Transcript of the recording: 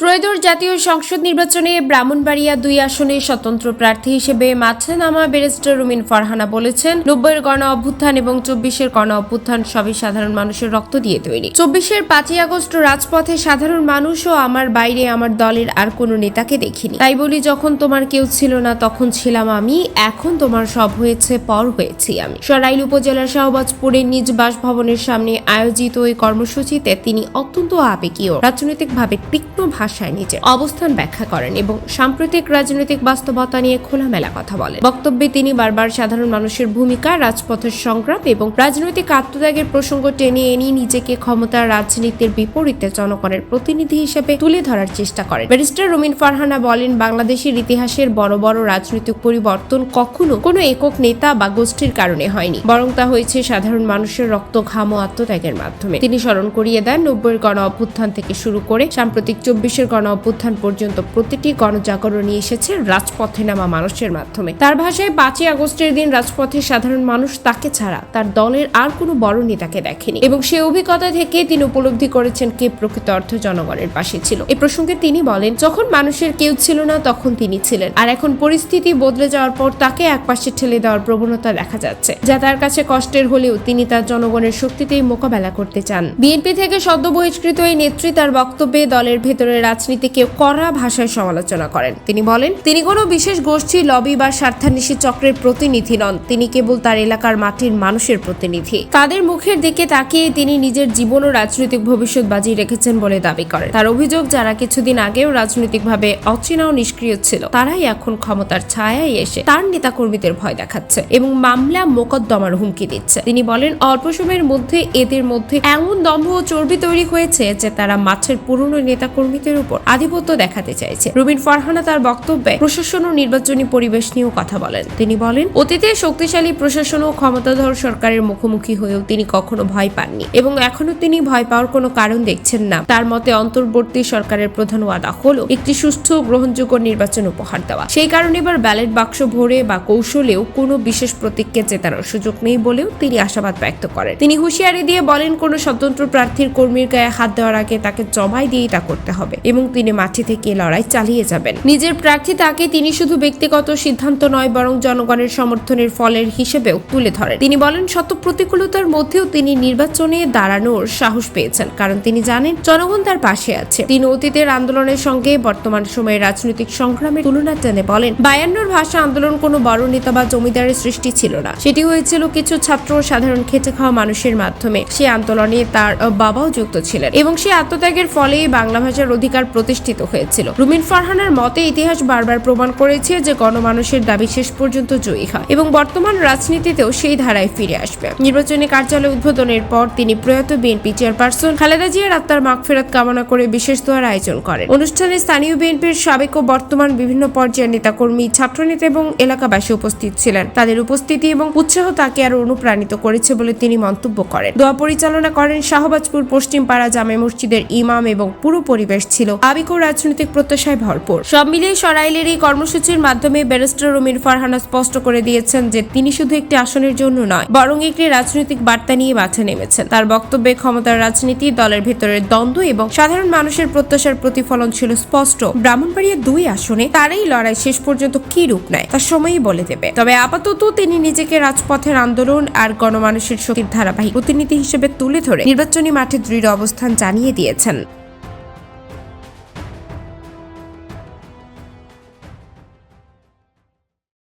ত্রয়োদশ জাতীয় সংসদ নির্বাচনে ব্রাহ্মণবাড়িয়া দুই আসনে স্বতন্ত্র প্রার্থী হিসেবে মাঠে নামা ব্যারিস্টার রুমিন ফারহানা বলেছেন, নব্বইয়ের গণ অভ্যুত্থান এবং চব্বিশের গণ অভ্যুত্থান সবই সাধারণ মানুষের রক্ত দিয়ে তৈরি। চব্বিশের পাঁচই আগস্ট রাজপথে সাধারণ মানুষ ও আমার বাইরে আমার দলের আর কোনো নেতাকে দেখিনি। তাই বলি, যখন তোমার কেউ ছিল না তখন ছিলাম আমি, এখন তোমার সব হয়েছে, পর হয়েছি আমি। সরাইল উপজেলার শাহবাজপুরের নিজ বাসভবনের সামনে আয়োজিত ওই কর্মসূচিতে তিনি অত্যন্ত আবেগীয়, রাজনৈতিকভাবে তীক্ষ্ণ ভাষায় নিজের অবস্থান ব্যাখ্যা করেন এবং সাম্প্রতিক রাজনৈতিক বাস্তবতা নিয়ে খোলামেলা কথা বলেন। বক্তব্যে তিনি বারবার সাধারণ মানুষের ভূমিকা, রাজপথের সংগ্রাম এবং রাজনৈতিক আত্মত্যাগের প্রসঙ্গ টেনে এনে নিজেকে ক্ষমতার রাজনীতির বিপরীতে জনগণের প্রতিনিধি হিসেবে তুলে ধরার চেষ্টা করেন। ব্যারিস্টার রুমিন ফারহানা বলেন, বাংলাদেশের ইতিহাসের বড় বড় রাজনৈতিক পরিবর্তন কখনো কোনো একক নেতা বা গোষ্ঠীর কারণে হয়নি, বরং তা হয়েছে সাধারণ মানুষের রক্ত, ঘাম ও আত্মত্যাগের মাধ্যমে। তিনি স্মরণ করিয়ে দেন, নব্বইয়ের গণ অভ্যুত্থান থেকে শুরু করে সাম্প্রতিক চব্বিশের গণ অভ্যুত্থান পর্যন্ত প্রতিটি গণজাগরণই এসেছে রাজপথে নামা মানুষের মাধ্যমে। তার ভাষায় পাঁচই আগস্টের দিন রাজপথে সাধারণ মানুষ তাকে ছাড়া তার দলের আর কোনো বড় নেতাকে দেখেনি এবং সে অভিজ্ঞতা থেকে তিনি উপলব্ধি করেছেন কে প্রকৃত অর্থ জনগণের পাশে ছিল। এ প্রসঙ্গে তিনি বলেন, যখন মানুষের কেউ ছিল না, তখন তিনি ছিলেন। আর এখন পরিস্থিতি বদলে যাওয়ার পর তাকে একপাশে ঠেলে দেওয়ার প্রবণতা দেখা যাচ্ছে। যা তার কাছে কষ্টের হলেও তিনি তার জনগণের শক্তিতেই মোকাবেলা করতে চান। বিএনপি থেকে সদ্য বহিষ্কৃত এই নেত্রী তার বক্তব্যে দলের ভেতরের রাজনীতিকে কড়া ভাষায় সমালোচনা করেন। তিনি বলেন, তিনি কোনো বিশেষ গোষ্ঠী, লবি বা স্বার্থান্বেষী চক্রের প্রতিনিধি নন। তিনি কেবল তার এলাকার মাটির মানুষের প্রতিনিধি। তাদের মুখের দিকে তাকিয়ে তিনি নিজের জীবন ও রাজনৈতিক ভবিষ্যৎ বাজিয়ে রেখেছেন বলে দাবি করেন। তার অভিযোগ, যারা কিছুদিন আগেও রাজনৈতিকভাবে অচেনা ও নিষ্ক্রিয় ছিল, তারাই এখন ক্ষমতার ছায়ায় এসে তার নেতাকর্মীদের ভয় দেখাচ্ছে এবং মামলা মোকদ্দমার হুমকি দিচ্ছে। তিনি বলেন, অল্প সময়ের মধ্যে এদের মধ্যে এমন দম্ভ ও চর্বি তৈরি হয়েছে যে তারা মাঠের পুরনো নেতাকর্মীদের উপর আধিপত্য দেখাতে চাইছে। রুবিন ফারহানা তার বক্তব্যে প্রশাসন ও নির্বাচনী পরিবেশ নিয়েও কথা বলেন। তিনি বলেন, অতীতে শক্তিশালী প্রশাসন ও ক্ষমতাধর সরকারের মুখোমুখি হয়েও তিনি কখনো ভয় পাননি এবং এখনও তিনি ভয় পাওয়ার কোনো কারণ দেখছেন না। তার মতে, অন্তর্বর্তী সরকারের প্রধান ওয়াদা হল একটি সুস্থ গ্রহণযোগ্য নির্বাচন উপহার দেওয়া। সেই কারণে এবার ব্যালট বাক্স ভরে বা কৌশলেও কোনো বিশেষ প্রতীককে জেতানোর সুযোগ নেই বলেও তিনি আশাবাদ ব্যক্ত করেন। তিনি হুঁশিয়ারি দিয়ে বলেন, কোনো স্বতন্ত্র প্রার্থীর কর্মীর গায়ে হাত দেওয়ার আগে তাকে জমাই দিয়েই তা করতে হবে। এবং তিনি মাঠে থেকে লড়াই চালিয়ে যাবেন। নিজের প্রার্থী তাকে তিনি শুধু ব্যক্তিগত সিদ্ধান্ত নয়, বরং জনগণের সমর্থনের ফলের হিসেবেও তুলে ধরেন। তিনি বলেন শত প্রতিকূলতার মধ্যেও তিনি নির্বাচনে দাঁড়ানোর সাহস পেয়েছেন, কারণ তিনি জানেন জনগণ তার পাশে আছে। তিনি অতীতের আন্দোলনের সঙ্গে বর্তমান সময়ে রাজনৈতিক সংগ্রামের তুলনা টেনে বলেন, বায়ান্নর ভাষা আন্দোলন কোনো বড় নেতা বা জমিদারের সৃষ্টি ছিল না। সেটি হয়েছিল কিছু ছাত্র সাধারণ খেটে খাওয়া মানুষের মাধ্যমে। সে আন্দোলনে তার বাবাও যুক্ত ছিলেন এবং সে আত্মত্যাগের ফলেই বাংলা ভাষার অধিকার প্রতিষ্ঠিত হয়েছিল। রুমিন ফারহানার মতে, ইতিহাস বারবার প্রমাণ করেছে যে গণমানুষের দাবি শেষ পর্যন্ত জয়ী হয় এবং বর্তমান রাজনীতিতেও সেই ধারায় ফিরে আসবে। নির্বাচনী কার্যালয় উদ্বোধনের পর তিনি প্রয়াত বিএনপি চেয়ারপারসন খালেদা জিয়ার আত্মার মাগফেরাত কামনা করে বিশেষ দোয়ার আয়োজন করেন। অনুষ্ঠানে স্থানীয় বিএনপির সাবেক ও বর্তমান বিভিন্ন পর্যায়ের নেতাকর্মী, ছাত্রনেতা এবং এলাকাবাসী উপস্থিত ছিলেন। তাদের উপস্থিতি এবং উৎসাহ তাকে আরও অনুপ্রাণিত করেছে বলে তিনি মন্তব্য করেন। দোয়া পরিচালনা করেন শাহবাজপুর পশ্চিম পাড়া জামে মসজিদের ইমাম এবং পুরো পরিবেশ ছিল আবেগ ও রাজনৈতিক প্রত্যাশায় ভরপুর। সব মিলিয়ে সরাইলের এই কর্মসূচির মাধ্যমে ব্যারিস্টার রুমির ফারহানা স্পষ্ট করে দিয়েছেন যে, তিনি শুধু একটি আসনের জন্য নয়, বরং একটি রাজনৈতিক বার্তা নিয়ে মাঠে নেমেছেন। তার বক্তব্যে ক্ষমতার রাজনীতি, দলের ভেতরের দ্বন্দ্ব এবং সাধারণ মানুষের প্রত্যাশার প্রতিফলন ছিল স্পষ্ট। ব্রাহ্মণবাড়িয়া দুই আসনে তার এই লড়াই শেষ পর্যন্ত কি রূপ নেয় তার সময়ই বলে দেবে। তবে আপাতত তিনি নিজেকে রাজপথের আন্দোলন আর গণমানুষের শক্তির ধারাবাহিক প্রতিনিধি হিসেবে তুলে ধরে নির্বাচনী মাঠে দৃঢ় অবস্থান জানিয়ে দিয়েছেন।